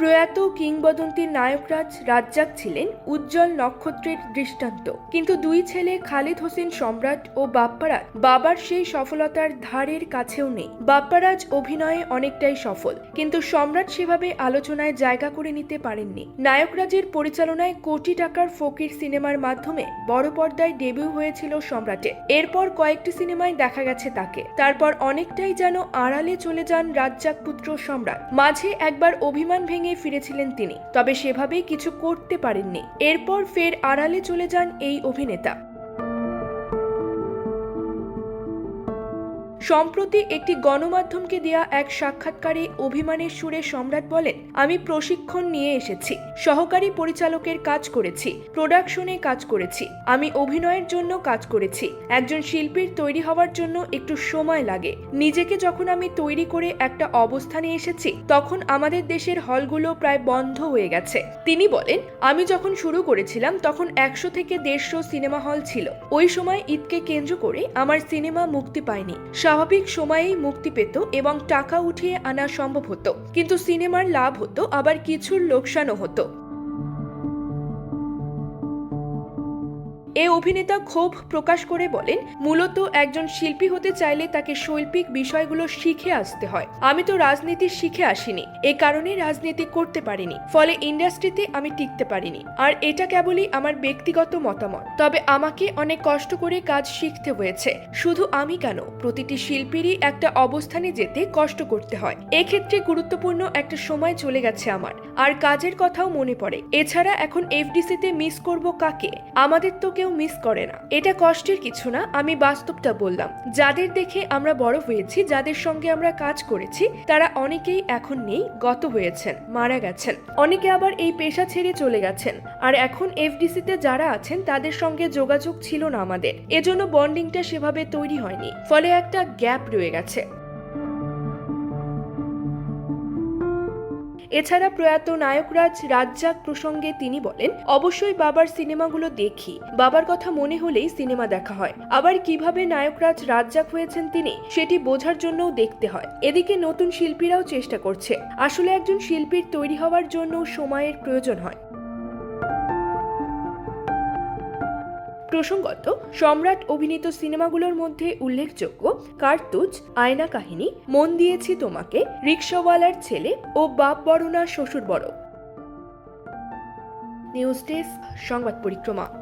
প্রয়াত কিংবদন্তির নায়করাজ রাজ্জাক ছিলেন উজ্জ্বল নক্ষত্রের দৃষ্টান্ত। কিন্তু দুই ছেলে খালিদ হোসেন সম্রাট ও বাপ্পারাজ বাবার সেই সফলতার ধারের কাছেও নেই। বাপ্পারাজ অভিনয়ে অনেকটাই সফল, কিন্তু সম্রাট সেভাবে আলোচনায় জায়গা করে নিতে পারেননি। নায়করাজের পরিচালনায় কোটি টাকার ফকির সিনেমার মাধ্যমে বড় পর্দায় ডেবিউ হয়েছিল সম্রাটে এরপর কয়েকটি সিনেমায় দেখা গেছে তাকে। তারপর অনেকটাই যেন আড়ালে চলে যান রাজ্জাক পুত্র সম্রাট। মাঝে একবার অভিমান ভেঙে ফিরেছিলেন তিনি তবে সেভাবে কিছু করতে পারেননি। এরপর ফের আড়ালে চলে যান এই অভিনেতা। সম্প্রতি একটি গণমাধ্যমকে দেয়া এক সাক্ষাৎকারে অভিমানের সুরে সম্রাট বলেন, আমি প্রশিক্ষণ নিয়ে এসেছি, সহকারী পরিচালকের কাজ করেছি, প্রোডাকশনে কাজ করেছি, আমি অভিনয়ের জন্য কাজ করেছি, একজন শিল্পীর তৈরি হওয়ার জন্য একটু সময় লাগে, নিজেকে যখন আমি তৈরি করে একটা অবস্থানে এসেছি, তখন আমাদের দেশের হলগুলো প্রায় বন্ধ হয়ে গেছে। তিনি বলেন, আমি যখন শুরু করেছিলাম, তখন একশো থেকে দেড়শো সিনেমা হল ছিল। ওই সময় ঈদকে কেন্দ্র করে আমার সিনেমা মুক্তি পায়নি। স্বাভাবিক সময়েই মুক্তি পেত এবং টাকা উঠিয়ে আনা সম্ভব হতো। কিন্তু সিনেমার লাভ হতো, আবার কিছুর লোকসানও হতো। এ অভিনেতা ক্ষোভ প্রকাশ করে বলেন, মূলত একজন শিল্পী হতে চাইলে তাকে শৈল্পিক বিষয়গুলো শিখে আসতে হয়। আমি তো রাজনীতি শিখে আসিনি, এ কারণে রাজনীতি করতে পারিনি। ফলে ইন্ডাস্ট্রিতে আমি টিকতে পারিনি। আর এটা কেবলই আমার ব্যক্তিগত মতামত। তবে আমাকে অনেক কষ্ট করে কাজ শিখতে হয়েছে। শুধু আমি কেন? প্রতিটি শিল্পীরই একটা অবস্থানে যেতে কষ্ট করতে হয়। এক্ষেত্রে গুরুত্বপূর্ণ একটা সময় চলে গেছে আমার। আর কাজের কথাও মনে পড়ে। এছাড়া এখন এফডিসিতে মিস করব কাকে? আমাদের তো কেউ মিস করে না। এটা কষ্টের কিছু না, আমি বাস্তবটা বললাম। যাদের দেখে আমরা বড় হয়েছি, যাদের সঙ্গে আমরা কাজ করেছি, তারা অনেকেই এখন নেই, গত হয়েছেন, মারা গেছেন। অনেকে আবার এই পেশা ছেড়ে চলে গেছেন। আর এখন এফডিসিতে যারা আছেন, তাদের সঙ্গে যোগাযোগ ছিল না আমাদের। এজন্য বন্ডিংটা সেভাবে তৈরি হয়নি। ফলে একটা গ্যাপ রয়ে গেছে। এছাড়া প্রয়াত নায়করাজ রাজ্জাক প্রসঙ্গে তিনি বলেন, অবশ্যই বাবার সিনেমাগুলো দেখি। বাবার কথা মনে হলেই সিনেমা দেখা হয়। আবার কীভাবে নায়করাজ রাজ্জাক হয়েছেন তিনি, সেটি বোঝার জন্যও দেখতে হয়। এদিকে নতুন শিল্পীরাও চেষ্টা করছে। আসলে একজন শিল্পীর তৈরি হওয়ার জন্য সময়ের প্রয়োজন হয়। প্রসঙ্গত, সম্রাট অভিনীত সিনেমাগুলোর মধ্যে উল্লেখযোগ্য কার্তুজ, আয়না কাহিনী, মন দিয়েছি তোমাকে, রিক্সাওয়ালার ছেলে ও বাপ বড় না শ্বশুর বড়। নিউজ ডেস্ক, সংবাদ পরিক্রমা।